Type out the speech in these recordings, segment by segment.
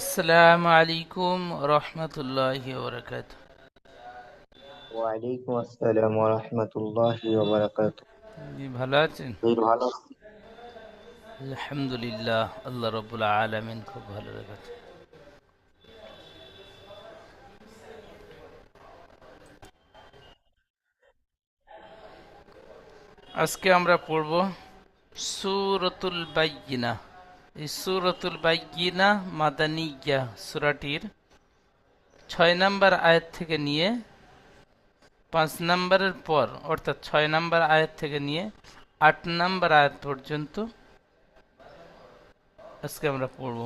আসসালামু আলাইকুম রহমতুল্লাহ বরকাত ওয়ালাইকুম আসসালাম ওয়া রাহমাতুল্লাহি ওয়া বারাকাতুহু জি ভালো আছেন বেশ ভালো আলহামদুলিল্লাহ আল্লাহ রব্বুল আলমিন খুব ভালো রেখেছে আজকে আমরা পড়ব সুরতুল বাইয়িনা এই সুরতুল বাইগিনা মাদানিয়া সুরাটির ছয় নম্বর আয়াত থেকে নিয়ে পাঁচ নম্বরের পর, অর্থাৎ ছয় নম্বর আয়াত থেকে নিয়ে আট নম্বর আয়াত পর্যন্ত আজকে আমরা পড়ব।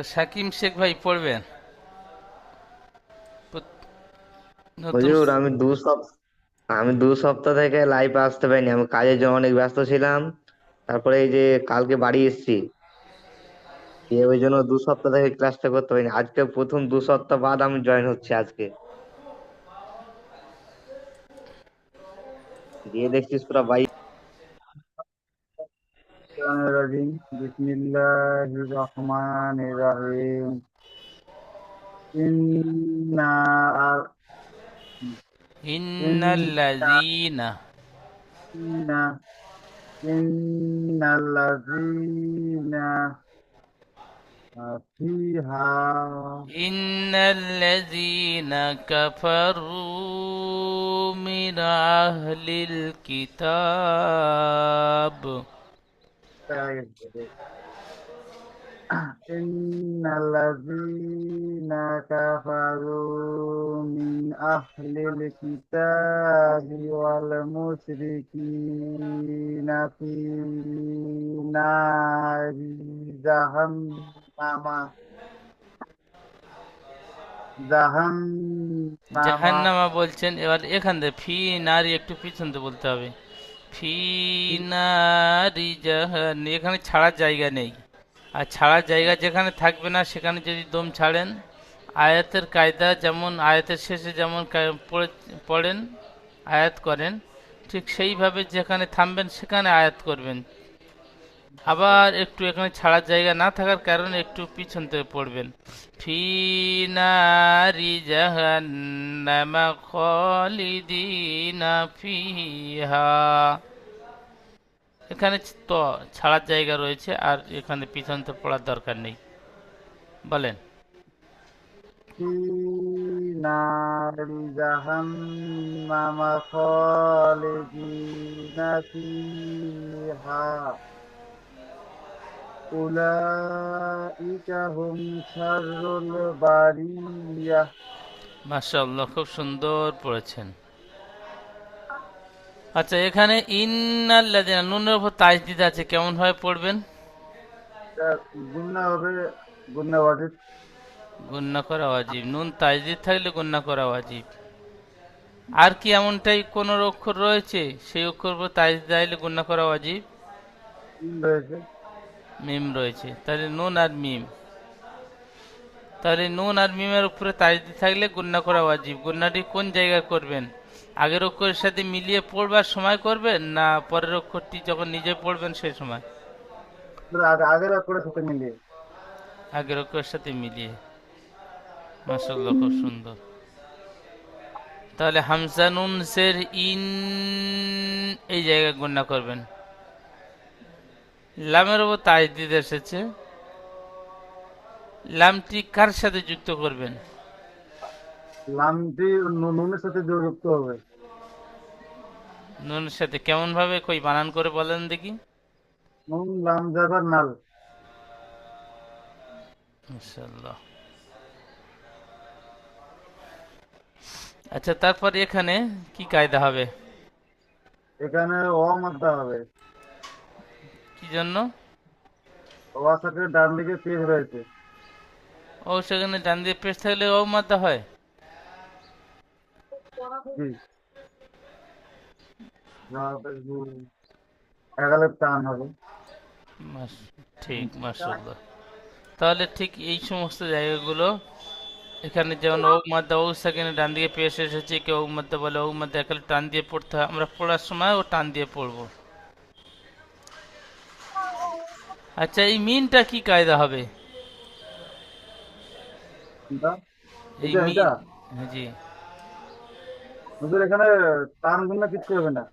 তো সাকিম শেখ ভাই পড়বেন? আমি দু সপ্তাহ আমি দু সপ্তাহ থেকে লাইভ আসতে পারিনি। আমি কাজের জন্য অনেক ব্যস্ত ছিলাম। তারপরে এই যে কালকে বাড়ি এসেছি। ওই জন্য দু সপ্তাহ থেকে ক্লাসটা করতে পারিনি। আজকে প্রথম দু সপ্তাহ বাদ আমি জয়েন হচ্ছি আজকে। দিয়ে দেখছিস পুরো বাই الرجيم. بسم الله الرحمن الرحيم. إنا إن الذين إن إن الذين فيها إن الذين كفروا من أهل الكتاب. إن الذين كفروا من أهل الكتاب والمشركين في نار جهنم جهنم জাহান্নামা বলছেন এবার এখান থেকে ফি নারী একটু পিছন দিয়ে বলতে হবে ফি নারি জাহান এখানে ছাড়ার জায়গা নেই। আর ছাড়ার জায়গা যেখানে থাকবে না, সেখানে যদি দম ছাড়েন, আয়াতের কায়দা যেমন, আয়াতের শেষে যেমন পড়েন, আয়াত করেন, ঠিক সেইভাবে যেখানে থামবেন, সেখানে আয়াত করবেন। আবার একটু এখানে ছাড়ার জায়গা না থাকার কারণে একটু পিছন থেকে পড়বেন। ফিনারি জাহান্নামা ফিহা। এখানে তো ছাড়ার জায়গা রয়েছে আর এখানে পিছন থেকে পড়ার দরকার নেই। বলেন। ফিহা। أولئك هم شر البرية মাশাআল্লাহ খুব সুন্দর পড়েছেন আচ্ছা এখানে ইন্নাল্লাযিনা নুনের উপর তাজদিদ আছে কেমন ভাবে পড়বেন গুন্না হবে গুন্না ওয়াজিব গুন্না করা ওয়াজিব নুন তাজদিদ থাকলে গুন্না করা ওয়াজিব আর কি এমনটাই কোন অক্ষর রয়েছে সেই অক্ষর উপর তাজদিদ আইলে গুন্না করা ওয়াজিব রয়েছে মিম রয়েছে। তাহলে নুন আর মিম। তাহলে নুন আর মিমের উপরে তাজদিদ থাকলে গুন্না করা ওয়াজিব। গুন্নাটি কোন জায়গায় করবেন? আগের অক্ষরের সাথে মিলিয়ে পড়বার সময় করবেন না পরের অক্ষরটি যখন নিজে পড়বেন সেই সময়? আগের করে সাথে মিলিয়ে। আগের অক্ষরের সাথে মিলিয়ে। মাসাল্লাহ খুব সুন্দর। তাহলে হামজা নুন সের ইন এই জায়গায় গণ্য করবেন। লামের উপর তাজদিদ এসেছে। লামটি কার সাথে যুক্ত করবেন? লামটি নুনের সাথে যুক্ত হবে। নুনের সাথে কেমন ভাবে কই বানান করে বলেন দেখি। নুন লাম যাবার নাল। মাশাআল্লাহ। আচ্ছা তারপর এখানে কি কায়দা হবে? এখানে অ মাত্রা হবে। কি জন্য? অ ডান দিকে পেজ রয়েছে। ও সেখানে ডান দিয়ে পেশ থাকলে ও মাদ্দা হয়? টান হবে। ঠিক মাশাল্লাহ তাহলে ঠিক এই সমস্ত জায়গাগুলো এখানে যেমন ওক মাদ্দা ওক সেকেন্ডে ডান দিকে পেশ এসেছে কেউ মাদ্দা বলে ওক মাদ্দা একালে টান দিয়ে পড়তে হয়। আমরা পড়ার সময় ও টান দিয়ে পড়ব। আচ্ছা এই মিনটা কি কায়দা হবে? এই মিন হ্যাঁ, জি। হুজুর এখানে টানগুলো কিচ্ছু হবে না।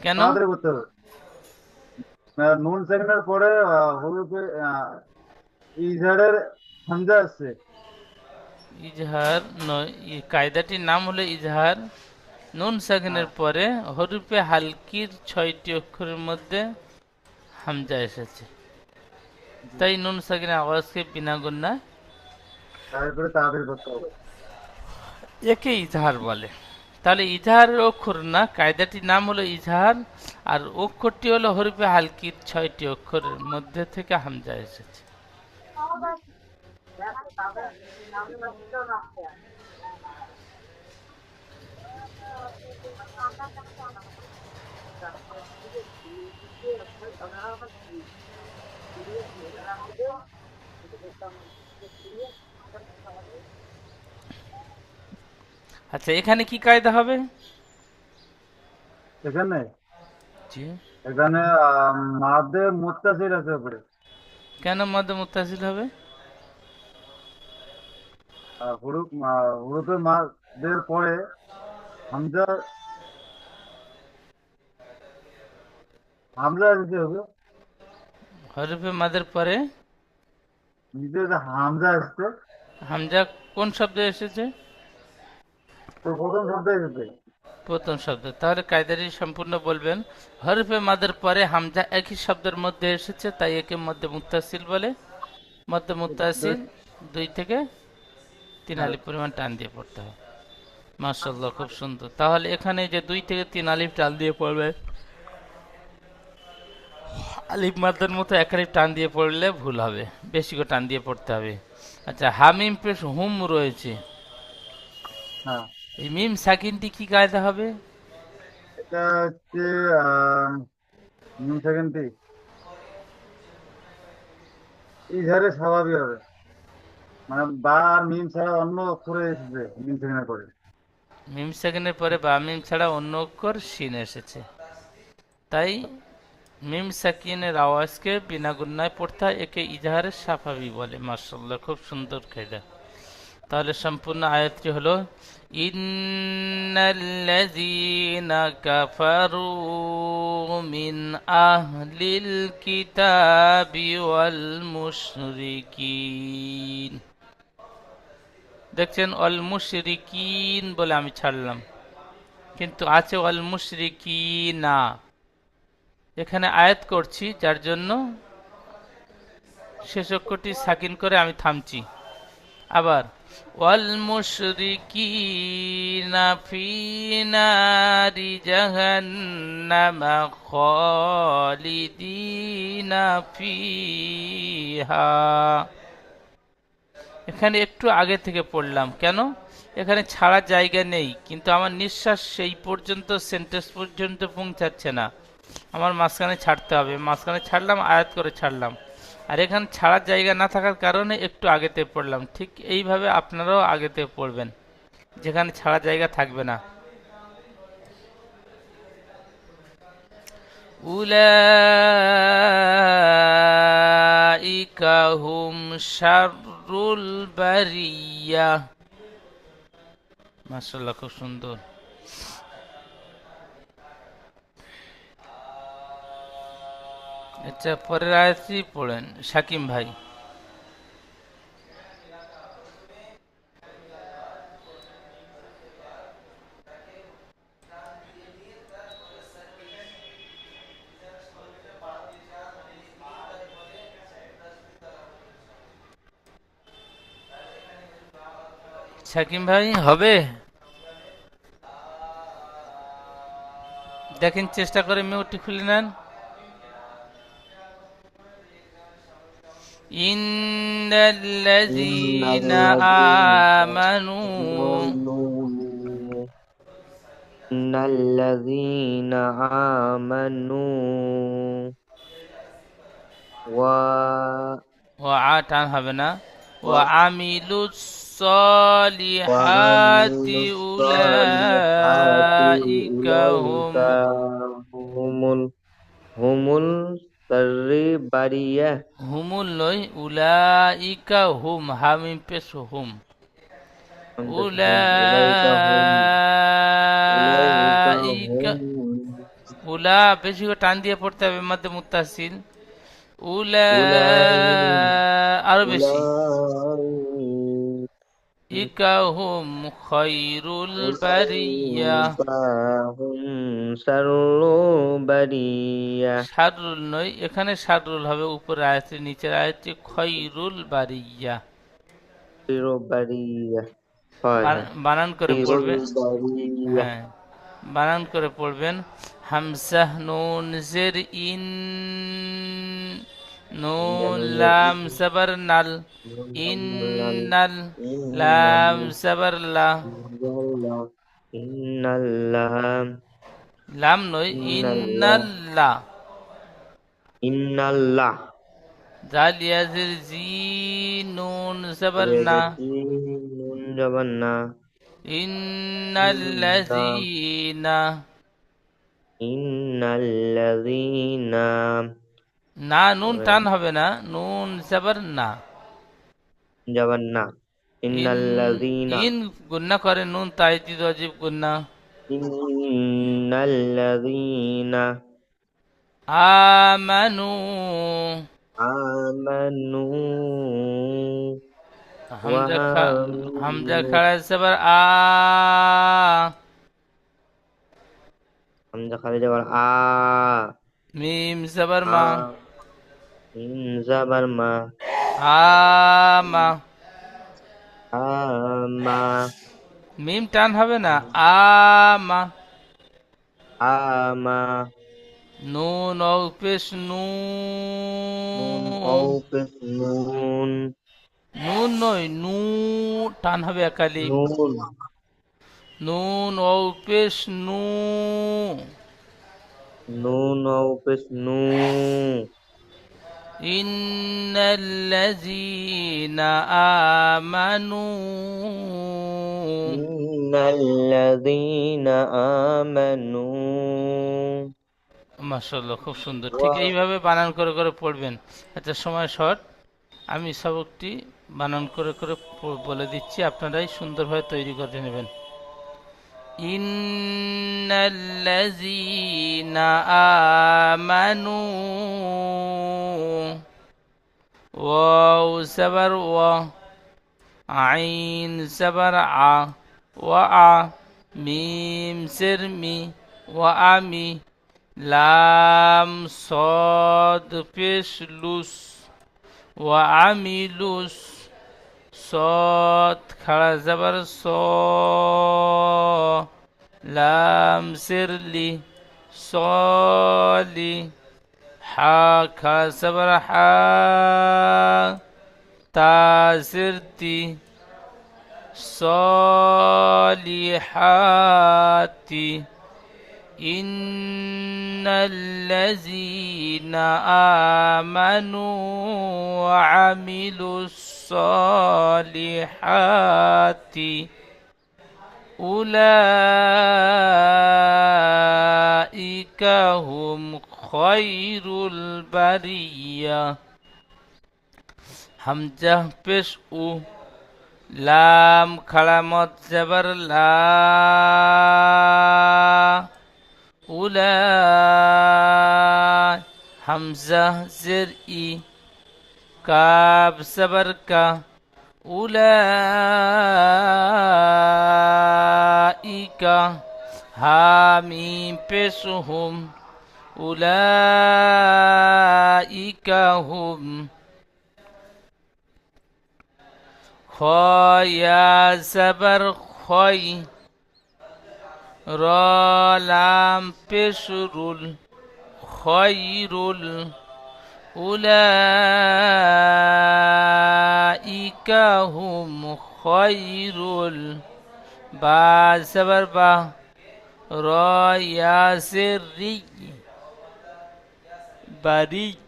কেন? আমাদের করতে হবে। আহ, নুন সেকেন্ডের পরে আহ, ইজহারের হামজা আসছে ইজহার নয় কায়দাটির নাম হলো ইজহার। নুন সাকিনের পরে হরুপে হালকির ছয়টি অক্ষরের মধ্যে হামজা এসেছে। তাই নুন সাকিনের আওয়াজকে বিনা গুন্না তারপরে করতে হবে। একে ইজহার বলে। তাহলে ইজহারের অক্ষর না? কায়দাটির নাম হলো ইজহার আর অক্ষরটি হলো হরুপে হালকির ছয়টি অক্ষরের মধ্যে থেকে হামজা এসেছে। আচ্ছা এখানে কি কায়দা হবে? এখানে? জি। এখানে মাদে মুত্তাসির আছে উপরে। কেন মধ্যে মুতাসিল হবে? আর হুরুপ মাদের পরে হামজা দিতে হবে? হরফে মাদের পরে? হামজা আসছে হামজা কোন শব্দে এসেছে? প্রথম শব্দ এসেছে। প্রথম শব্দ। তাহলে কায়দারি সম্পূর্ণ বলবেন। হরফে মাদের পরে হামজা একই শব্দের মধ্যে এসেছে তাই একে মধ্যে মুত্তাসিল বলে। মধ্যে মুত্তাসিল দুই থেকে তিন আলিফ পরিমাণ টান দিয়ে পড়তে হয়। মার্শাল্লাহ খুব সুন্দর। তাহলে এখানে যে দুই থেকে তিন আলিফ টান দিয়ে পড়বে আলিফ মাদ্দার মতো এক আলিফ টান দিয়ে পড়লে ভুল হবে। বেশি করে টান দিয়ে পড়তে হবে। আচ্ছা হামিম পেশ হুম রয়েছে। হ্যাঁ। এই মিম সাকিনটি কি কায়দা হবে? এটা হচ্ছে আহ, নিম সেকেন্ডটি ইজহারে স্বাভাবিক হবে। মানে বা মিম ছাড়া অন্য অক্ষরে এসেছে মিম সেকেন্ডের পরে। মিম সেকেন্ডের পরে বা মিম ছাড়া অন্য অক্ষর সিন এসেছে। তাই মিম সাকিনের আওয়াজকে বিনা গুন্নায় পড়তে হয় একে ইজাহারের সাফাবি বলে। মার্শাল্লাহ খুব সুন্দর খেদা তাহলে সম্পূর্ণ আয়াতটি হলো, ইন্নাল্লাযীনা কাফারু মিন আহলিল কিতাবি ওয়াল মুশরিকিন। দেখছেন অল মুশরিকিন বলে আমি ছাড়লাম। কিন্তু আছে অল মুশরিকিনা। এখানে আয়াত করছি, যার জন্য শেষ অক্ষরটি সাকিন করে আমি থামছি। আবার, ওয়াল মুশরিকিনা ফি জাহান্নামা খালিদিনা ফিহা। এখানে একটু আগে থেকে পড়লাম। কেন? এখানে ছাড়া জায়গা নেই, কিন্তু আমার নিঃশ্বাস সেই পর্যন্ত, সেন্টেন্স পর্যন্ত পৌঁছাচ্ছে না। আমার মাঝখানে ছাড়তে হবে। মাঝখানে ছাড়লাম, আয়াত করে ছাড়লাম। আর এখানে ছাড়ার জায়গা না থাকার কারণে একটু আগেতে পড়লাম। ঠিক এইভাবে আপনারাও আগেতে পড়বেন। যেখানে ছাড়া জায়গা থাকবে না। মাশাআল্লাহ, খুব সুন্দর। আচ্ছা পরের আয়াতটি পড়েন, শাকিম ভাই। শাকিম ভাই, হবে? দেখেন, চেষ্টা করে মিউটটি খুলে নেন। إن الذين آمنوا إن الذين آمنوا و وعاتن هبنا وعملوا الصالحات أولئك هم هم হুম হুমুল হুমুল হুমুল লই উলাইকা হুম। হামিম পেশ হুম। উলাইকা উলা বেশি করে টান দিয়ে পড়তে হবে মধ্যে মুত্তাসিল উলা আরও বেশি। ইকা হুম খৈরুল বারিয়া সারু বারিয়া। শারুল নয় এখানে শারুল হবে উপরে আয়াতটি নিচের আয়াতটি খৈরুল বারিয়া। সারু বারিয়া বানান করে পড়বে। বারিয়া। হ্যাঁ বানান করে পড়বেন। হামসাহ নুন জের ইন নুন লাম সাবার নাল ইন্নাল লাম সাবার লা ইন্নাল্লাহ লাম নয় ইন্নাল্লা ইন্নাল্লাহ জাল ইয়াজির জি নুন সাবার না নুন জবান্না ইন্নাল্লাযীনা ইন্নাল্লাযীনা না নুন টান হবে না। নুন সাবার না। জবান্না ইন্নাল্লাযীনা ইন গুন্না করে নুন তাইদিদ অজীব গুন্না। ইন্নাল্লাযীনা আমানু। আমানু। হামজা খাড়া সাবার আ। হামজা খালি জবর আ। মিম সাবার মা। জাবার মা। আমা। আমা। মিম টান হবে না। আমা। আমা। নুন ও পেশ নু অউফিস নুন। নুন নয় নু টান হবে একালি। নুন। নুন ও পেশ নু। নুন অউফিস নু। إن الذين آمنوا ইন্নাল্লাযীনা আমানু মাশাল্লাহ খুব সুন্দর ঠিক এইভাবে বানান করে করে পড়বেন আচ্ছা সময় শর্ট আমি সবকটি বানান করে করে প- বলে দিচ্ছি আপনারাই সুন্দরভাবে তৈরি করে নেবেন ইন্নাল্লাযীনা আমানু واو سبر و عين سبر ع وع ميم سر مي وعمي لام صاد فش لوس وعمي لوس صاد خلا زبر سو لام سر لی صالي حا کھا صبر حا تا صالحات إن الذين آمنوا وعملوا الصالحات أولئك هم খৈরুল বারিয়া হামজা পেশ উ লাম খালামত জবর লা উলা হামজা জের ই কাব জবর কা উলাইকা হামি পেশ হুম উলা ইকা হুম খয়া রলাম পেশরুল খয়রুল উলাইকা হুম খয়রুল বা জবর বা র ইয়াসের রি বারিক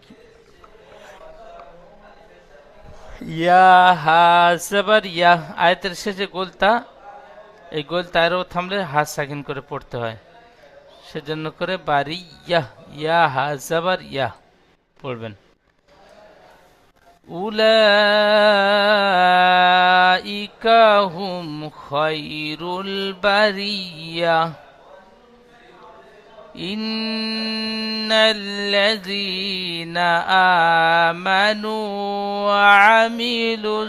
ইয়া হা জবর ইয়া আয়াতের শেষে গোলতা এই গোলতা আরও থামলে হাত সাকিন করে পড়তে হয় সেজন্য করে বারি ইয়া ইয়া হা জবর ইয়া পড়বেন أولئك هم خير البرية إن الذين آمنوا وعملوا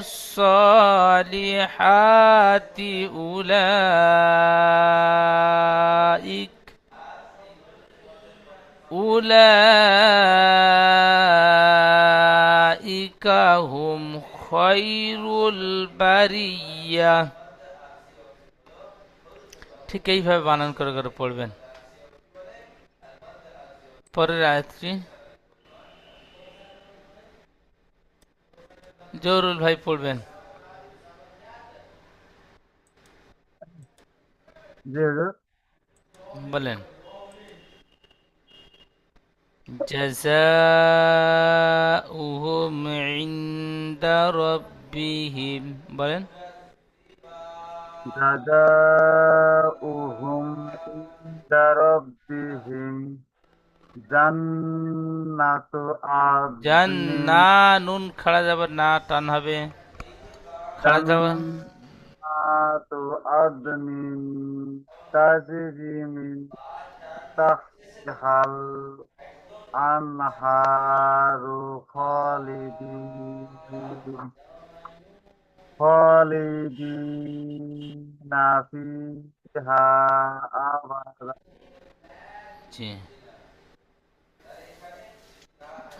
الصالحات أولئك أولئك هم خير البرية ঠিক এইভাবে বানান করে করে পড়বেন পরের আয়াতটি জহরুল ভাই পড়বেন জি হুজুর বলেন جزاؤهم عند ربهم বলেন جزاؤهم عند ربهم জান্নাত আদনিন জান্না নুন খাড়া যাবে না টান হবে খাড়া যাবে জান্নাত আদনিন তাজরি মিন তাহতিহাল আনহারু খালিদিন খালিদিন ফিহা আবাদা জি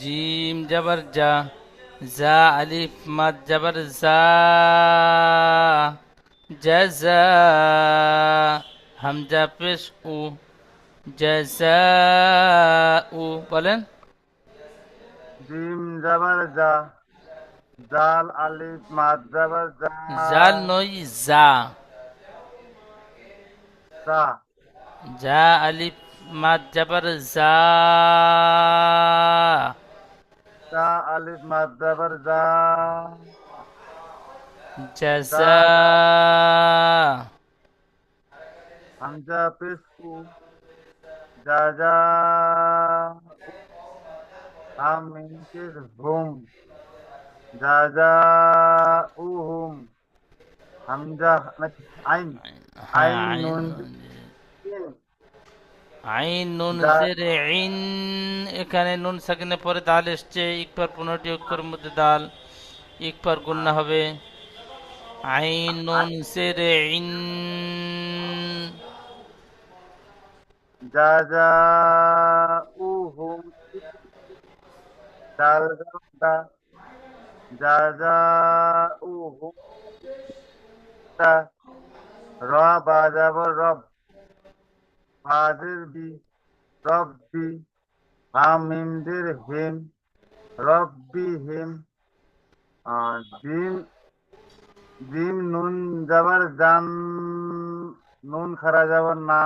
জিম জাবার যা যা আলিফ মাদ জাবার যা জাজা হামজা পেশ উ জাজা উ বলেন। জিম জাবার জা জাল আলিফ মাদ জাবার জা। জাল নই জা। যা আলিফ মাদ জাবার যা জা আলিফ মাদ জাবার জা জাজা হামজা পেশকু যা যা আমিনকের হুম যা যা উহুম হামজা নাকি আইন হ্যাঁ, আইন নুন। আইন এখানে নুন সাকিনে পরে দাল এসছে ইকবার পনেরোটি অক্ষরের মধ্যে দাল ইকবার গুন্না হবে। আইন নুন জেরে আইন। যা যা উহুম দাল দা যা যা উহুম দা র বাজাবর রব। বাজের বি রব্বি হামিমদের হিম রব্বি হিম জিম জিম নুন যাবার জান, নুন খারা যাবার না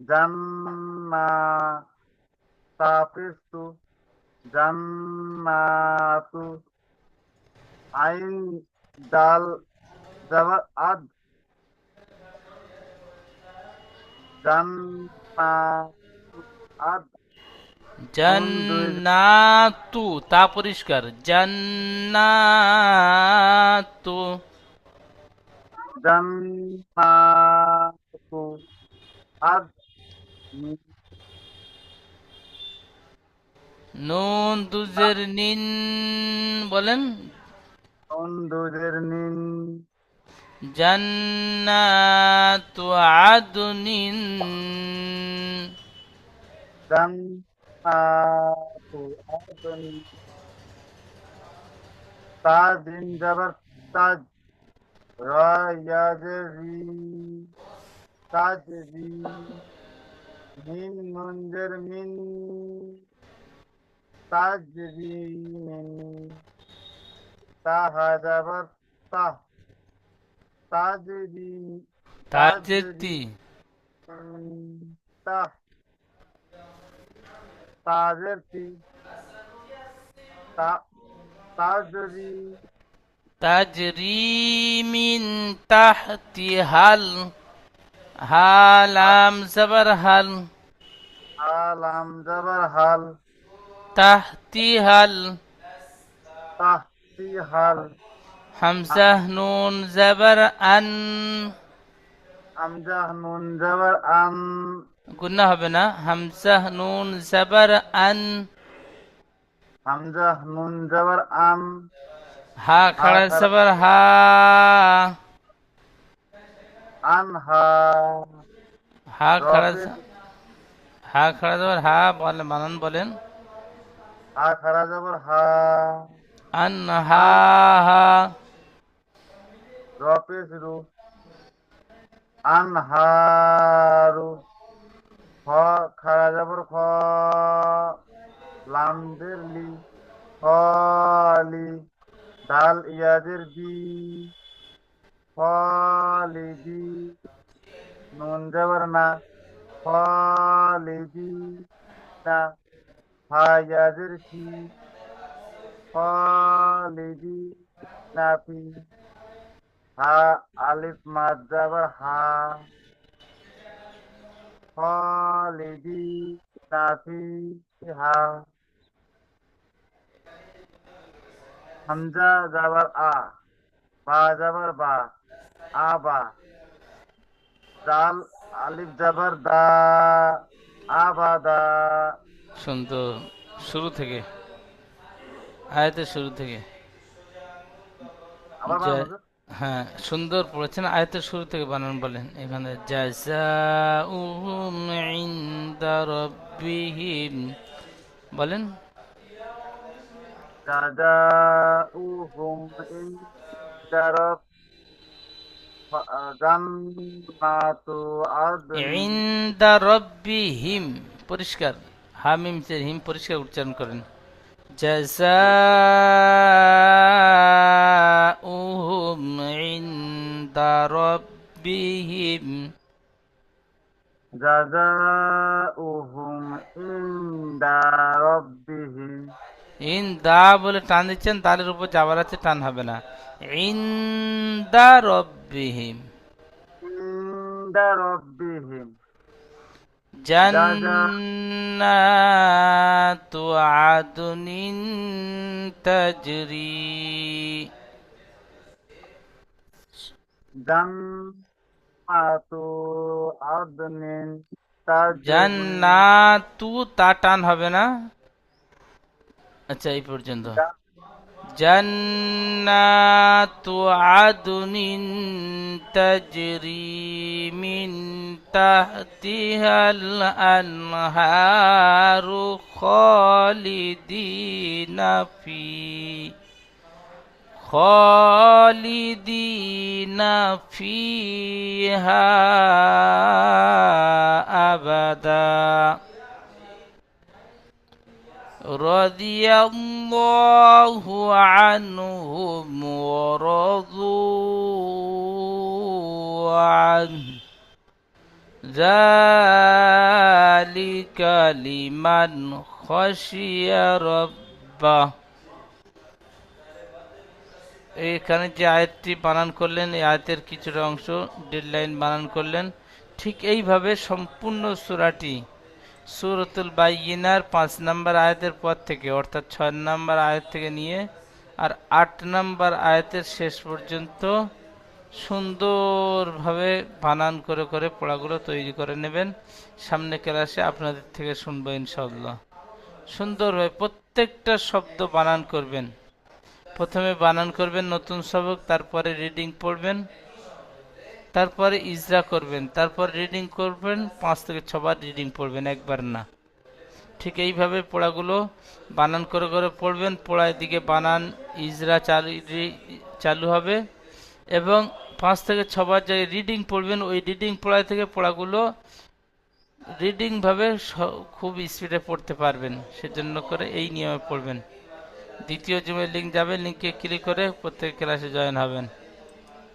জান্না তাপিস্তু জান্নাতু আইন, ডাল যাবার আদ জান্নাতু আদ জান্নাতু তা পরিষ্কার জান্নাতু জান্নাতু আদ নুন দুজের নিন বলেন নুন আদনিন। জান্নাতু আদন। তাজিন জবর তাজ রায়াজরি তাজরি মিন মুনজের মিন। তাজরি মিন। তাহা জবর তাহ। তাজেতি তাহ তাজরি তা তাজরি তাজরি মিন তাহতিহাল হালাম জবর হাল আলাম জবর হাল তাহতিহাল তাহতি হাল হামজাহ নুন জবর আন নুন জবর গুন্না হবে না। হামজাহ নুন জবর আন। হামজাহ নুন জবর আম হা খাড়া জবর হা। আনহা হা। খাড়া হা খাড়া জবর হা বলেন বানান বলেন। হা হা। আন হা হা। রপেশ রু আনহারু খ খারা জবর খ, লামদের লি খলি দাল ইয়াদের দি খলিদি নুন জবর না খলিদি না হায়াদের কি খলিদি নাফি হা আলিফ মাদ জবর হা। খালিদি নাফি হা। হামজা জবর আ। বা জবর বা। আ বা। দাল আলিফ জবর দা। আবাদা সুন্দর শুরু থেকে। আয়াতের শুরু থেকে। আবার? হ্যাঁ সুন্দর পড়েছেন। আয়াতের শুরু থেকে বানান বলেন। এখানে ইনদা রাব্বিহিম। বলেন। জাযাউহুম ইনদা রাব- জান্নাতু আদন। ইনদা রাব্বিহিম। পরিষ্কার। হামিম হিম পরিষ্কার উচ্চারণ করেন। জাযাউহুম ইনদা রাব্বিহিম জাযাউহুম ইনদা রাব্বিহিম ইন দা বলে টান দিচ্ছেন তালের উপর যাবার আছে টান হবে না। ইন্দা রব্বিহিম ইনদা রাব্বিহিম জান্নাতু আদনিন তাজরি জান্নাতু আদনিন তাজরি জান্নাতু তা টান হবে না? আচ্ছা এই পর্যন্ত। جنات عدن تجري من تحتها الأنهار خالدين في خالدين فيها أبدا. رضي الله عنهم ورضوا عنه ذلك لمن خشي ربه এখানে যে আয়াতটি বানান করলেন এই আয়াতের কিছুটা অংশ ডেড লাইন বানান করলেন ঠিক এইভাবে সম্পূর্ণ সূরাটি সূরাতুল বাইয়িনার পাঁচ নম্বর আয়াতের পর থেকে, অর্থাৎ ছয় নম্বর আয়াত থেকে নিয়ে আর আট নম্বর আয়াতের শেষ পর্যন্ত সুন্দরভাবে বানান করে করে পড়াগুলো তৈরি করে নেবেন। সামনে ক্লাসে আপনাদের থেকে শুনব ইনশাল্লাহ সুন্দরভাবে প্রত্যেকটা শব্দ বানান করবেন। প্রথমে বানান করবেন নতুন সবক, তারপরে রিডিং পড়বেন। তারপরে ইজরা করবেন, তারপর রিডিং করবেন, পাঁচ থেকে ছবার রিডিং পড়বেন, একবার না। ঠিক এইভাবে পড়াগুলো বানান, করে করে পড়বেন পড়ার দিকে বানান, ইজরা চালু চালু হবে। এবং পাঁচ থেকে ছবার যে রিডিং পড়বেন, ওই রিডিং পড়ায় থেকে পড়াগুলো রিডিংভাবে খুব স্পিডে পড়তে পারবেন। সেজন্য করে এই নিয়মে পড়বেন। দ্বিতীয় জুমের লিঙ্ক যাবে লিঙ্কে ক্লিক করে প্রত্যেক ক্লাসে জয়েন হবেন।